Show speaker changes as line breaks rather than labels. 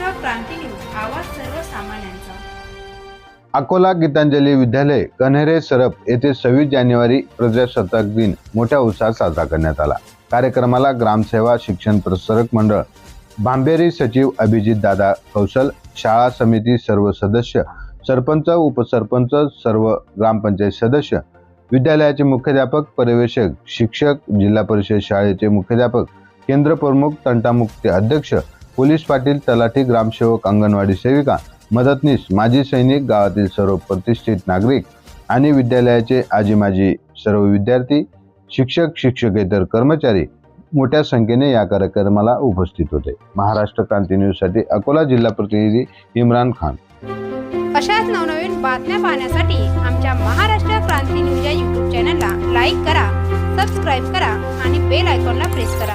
आवाज सर्वसामान्यांचा.
अकोला गीतांजली विद्यालय कन्हेरे सरप येथे सव्वीस जानेवारी प्रजासत्ताक दिन मोठ्या उत्साहात साजरा करण्यात आला. कार्यक्रमाला ग्रामसेवा शिक्षण प्रसारक मंडळ भांबेरी सचिव अभिजित दादा कौशल शाळा समिती सर्व सदस्य सरपंच उपसरपंच सर्व ग्रामपंचायत सदस्य विद्यालयाचे मुख्याध्यापक पर्यवेक्षक शिक्षक जिल्हा परिषद शाळेचे मुख्याध्यापक केंद्र प्रमुख तंटामुक्ती अध्यक्ष पोलीस पाटील तलाठी ग्रामसेवक अंगणवाडी सेविका मदतनीस माजी सैनिक गावातील सर्व प्रतिष्ठित नागरिक आणि विद्यालयाचे आजी माजी सर्व विद्यार्थी शिक्षक शिक्षकेतर कर्मचारी मोठ्या संख्येने या कार्यक्रमाला उपस्थित होते. महाराष्ट्र क्रांती न्यूजसाठी अकोला जिल्हा प्रतिनिधी इम्रान खान.
अशाच नवनवीन बातम्या पाहण्यासाठी आमच्या महाराष्ट्र क्रांती न्यूज या यूट्यूब चॅनलला लाईक करा सबस्क्राईब करा आणि बेल आयकॉनला प्रेस करा.